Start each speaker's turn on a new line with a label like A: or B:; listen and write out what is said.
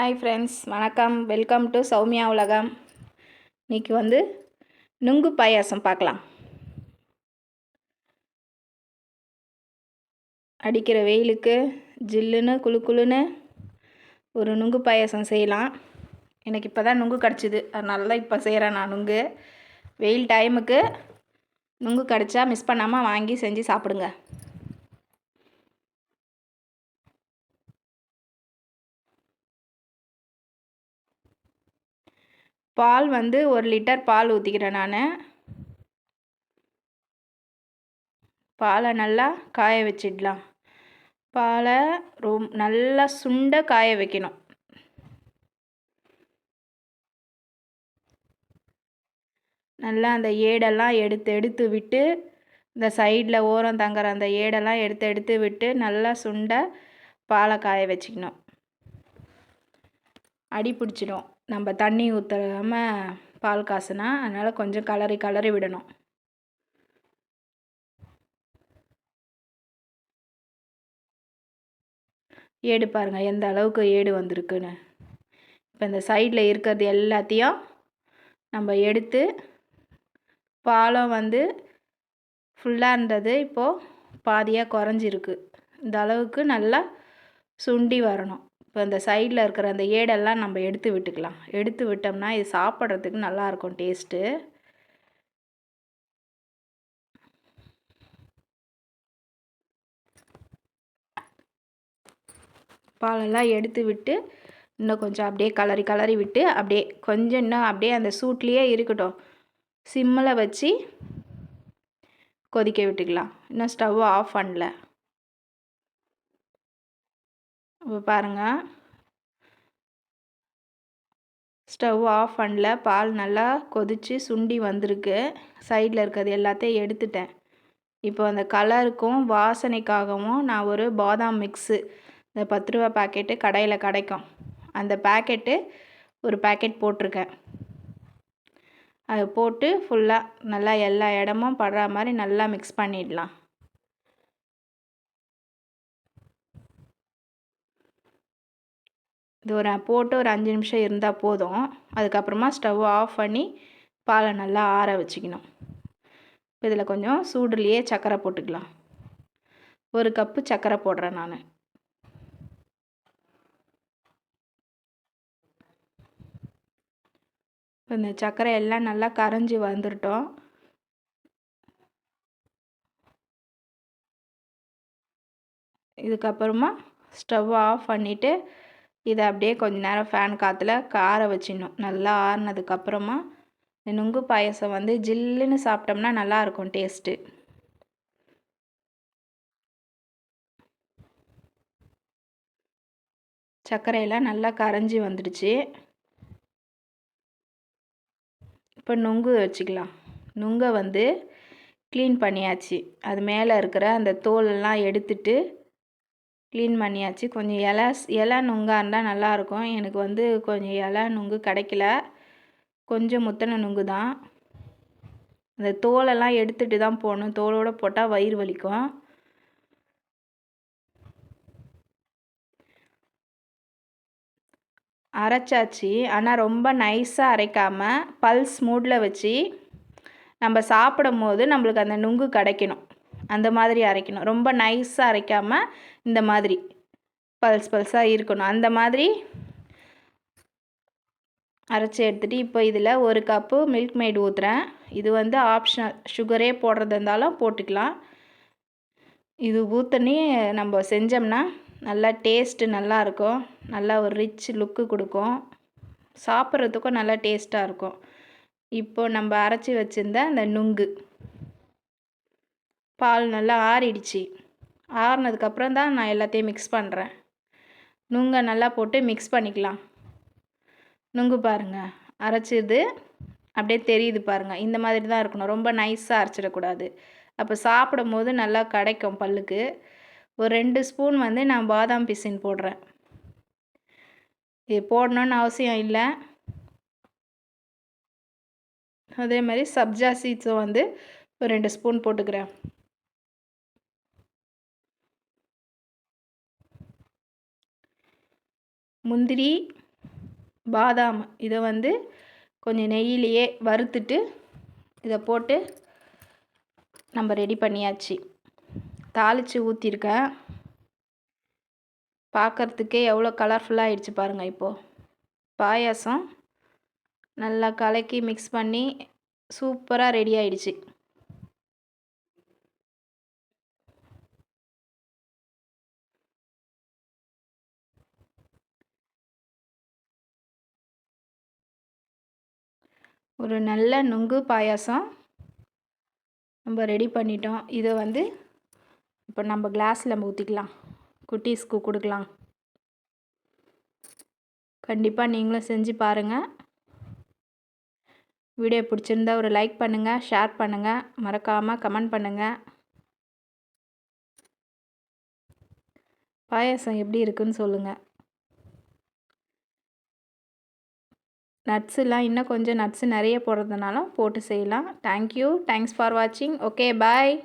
A: Hi friends வணக்கம். Welcome to Soumya உலகம். இன்றைக்கி வந்து நுங்கு பாயாசம் பார்க்கலாம். அடிக்கிற வெயிலுக்கு ஜில்லுன்னு குழு குழுன்னு ஒரு நுங்கு பாயாசம் செய்யலாம். எனக்கு இப்போ தான் நுங்கு கிடச்சிது. அதனால தான் இப்போ செய்கிறேன் நான் நுங்கு. வெயில் டைமுக்கு நுங்கு கிடச்சா மிஸ் பண்ணாமல் வாங்கி செஞ்சு சாப்பிடுங்க. பால் வந்து ஒரு லிட்டர் பால் ஊற்றிக்கிறேன் நான். பாலை நல்லா காய வச்சிடலாம். பாலை ரொம் நல்லா சுண்ட காய வைக்கணும். நல்லா அந்த ஏடெல்லாம் எடுத்து எடுத்து விட்டு இந்த சைடில் ஓரம் தங்குற அந்த ஏடெல்லாம் எடுத்து எடுத்து விட்டு நல்லா சுண்ட பாலை காய வச்சுக்கணும். அடி பிடிச்சிடும். நம்ம தண்ணி ஊற்றாமல் பால் காசுனா அதனால் கொஞ்சம் கலரி கலரி விடணும். ஏடு பாருங்கள் எந்த அளவுக்கு ஏடு வந்திருக்குன்னு. இப்போ இந்த சைடில் இருக்கிறது எல்லாத்தையும் நம்ம எடுத்து பாலம் வந்து ஃபுல்லாக இருந்தது இப்போது பாதியாக குறைஞ்சிருக்கு. இந்த அளவுக்கு நல்லா சுண்டி வரணும். இப்போ இந்த சைடில் இருக்கிற அந்த ஏடெல்லாம் நம்ம எடுத்து விட்டுக்கலாம். எடுத்து விட்டோம்னா இது சாப்பிட்றதுக்கு நல்லாயிருக்கும் டேஸ்ட்டு பாலெல்லாம் எடுத்து விட்டு இன்னும் கொஞ்சம் அப்படியே கலரி கலரி விட்டு அப்படியே கொஞ்சம் இன்னும் அப்படியே அந்த சூட்லேயே இருக்கட்டும். சிம்மில் வச்சு கொதிக்க விட்டுக்கலாம். இன்னும் ஸ்டவ் ஆஃப் பண்ணல. இப்போ பாருங்கள் ஸ்டவ் ஆஃப் பண்ணல பால் நல்லா கொதித்து சுண்டி வந்திருக்கு. சைடில் இருக்கிறது எல்லாத்தையும் எடுத்துட்டேன். இப்போ அந்த கலருக்கும் வாசனைக்காகவும் நான் ஒரு பாதாம் மிக்ஸு இந்த பத்து ரூபா பேக்கெட்டு கடையில் கிடைக்கும். அந்த பேக்கெட்டு ஒரு பேக்கெட் போட்டிருக்கேன். அது போட்டு ஃபுல்லாக நல்லா எல்லா இடமும் படுற மாதிரி நல்லா மிக்ஸ் பண்ணிடலாம். இது ஒரு போட்டு ஒரு அஞ்சு நிமிஷம் இருந்தால் போதும். அதுக்கப்புறமா ஸ்டவ் ஆஃப் பண்ணி பாலை நல்லா ஆற வச்சுக்கணும். இதில் கொஞ்சம் சூடுலேயே சர்க்கரை போட்டுக்கலாம். ஒரு கப்பு சர்க்கரை போடுறேன் நான். இந்த சர்க்கரை எல்லாம் நல்லா கரைஞ்சி வந்துட்டோம் இதுக்கப்புறமா ஸ்டவ் ஆஃப் பண்ணிவிட்டு இதை அப்படியே கொஞ்ச நேரம் ஃபேன் காற்றுல கார வச்சிடணும். நல்லா ஆறுனதுக்கப்புறமா இந்த நுங்கு பாயசம் வந்து ஜில்லுன்னு சாப்பிட்டோம்னா நல்லாயிருக்கும் டேஸ்ட்டு சர்க்கரையெல்லாம் நல்லா கரைஞ்சி வந்துடுச்சு. இப்போ நுங்கு வச்சுக்கலாம். நுங்கை வந்து க்ளீன் பண்ணியாச்சு. அது மேலே இருக்கிற அந்த தோலெல்லாம் எடுத்துட்டு க்ளீன் பண்ணியாச்சு. கொஞ்சம் இலை இலை நுங்காக இருந்தால் நல்லாயிருக்கும் எனக்கு வந்து கொஞ்சம் இலை நுங்கு கிடைக்கல. கொஞ்சம் முத்தின நுங்கு தான். அந்த தோலெல்லாம் எடுத்துகிட்டு தான் போகணும் தோலோடு போட்டால் வயிறு வலிக்கும். அரைச்சாச்சு. ஆனால் ரொம்ப நைஸாக அரைக்காமல் பல்ஸ் மூடில் வச்சு நம்ம சாப்பிடும் போது நம்மளுக்கு அந்த நுங்கு கிடைக்கணும். அந்த மாதிரி அரைக்கணும். ரொம்ப நைஸாக அரைக்காமல் இந்த மாதிரி பல்ஸ் பல்ஸாக இருக்கணும். அந்த மாதிரி அரைச்சி எடுத்துகிட்டு இப்போ இதில் ஒரு கப்பு மில்க் மெய்டு ஊற்றுறேன் இது வந்து ஆப்ஷனல் சுகரே போடுறது இருந்தாலும் போட்டுக்கலாம். இது ஊற்றனே நம்ம செஞ்சோம்னா நல்லா டேஸ்ட்டு நல்லாயிருக்கும் நல்லா ஒரு ரிச் லுக்கு கொடுக்கும். சாப்பிட்றதுக்கும் நல்லா டேஸ்ட்டாக இருக்கும். இப்போ நம்ம அரைச்சி வச்சுருந்த அந்த நுங்கு. பால் நல்லா ஆறிடுச்சு. ஆறினதுக்கப்புறம் தான் நான் எல்லாத்தையும் மிக்ஸ் பண்ணுறேன் நுங்கை நல்லா போட்டு மிக்ஸ் பண்ணிக்கலாம். நுங்கு பாருங்கள் அரைச்சிது அப்படியே தெரியுது பாருங்கள் இந்த மாதிரி தான் இருக்கணும். ரொம்ப நைஸாக அரைச்சிடக்கூடாது. அப்போ சாப்பிடும் போது நல்லா கிடைக்கும் பல்லுக்கு. ஒரு ரெண்டு ஸ்பூன் வந்து நான் பாதாம் பிசின் போடுறேன். இது போடணுன்னு அவசியம் இல்லை. அதே மாதிரி சப்ஜா சீட்ஸும் வந்து ஒரு ரெண்டு ஸ்பூன் போட்டுக்கிறேன். முந்திரி பாதாம் இதை வந்து கொஞ்சம் நெய்யிலேயே வறுத்துட்டு இதை போட்டு நம்ம ரெடி பண்ணியாச்சு. தாளித்து ஊற்றிருக்கேன் பார்க்குறதுக்கே எவ்வளோ கலர்ஃபுல்லாக ஆயிடுச்சு பாருங்கள் இப்போது பாயாசம் நல்லா கலக்கி மிக்ஸ் பண்ணி சூப்பராக ரெடி ஆயிடுச்சு. ஒரு நல்ல நுங்கு பாயாசம் நம்ம ரெடி பண்ணிட்டோம். இதை வந்து இப்போ நம்ம கிளாஸில் நம்ம ஊற்றிக்கலாம் குட்டீஸ்க்கு கொடுக்கலாம். கண்டிப்பாக நீங்களும் செஞ்சு பாருங்கள் வீடியோ பிடிச்சிருந்தா ஒரு லைக் பண்ணுங்கள் ஷேர் பண்ணுங்கள் மறக்காமல் கமெண்ட் பண்ணுங்கள் பாயாசம் எப்படி இருக்குன்னு சொல்லுங்கள் நட்ஸுலாம் இன்னும் கொஞ்சம் நட்ஸு நிறைய போடுறதுனாலும் போட்டு செய்யலாம். தேங்க்யூ தேங்க்ஸ் ஃபார் வாட்சிங் ஓகே பாய்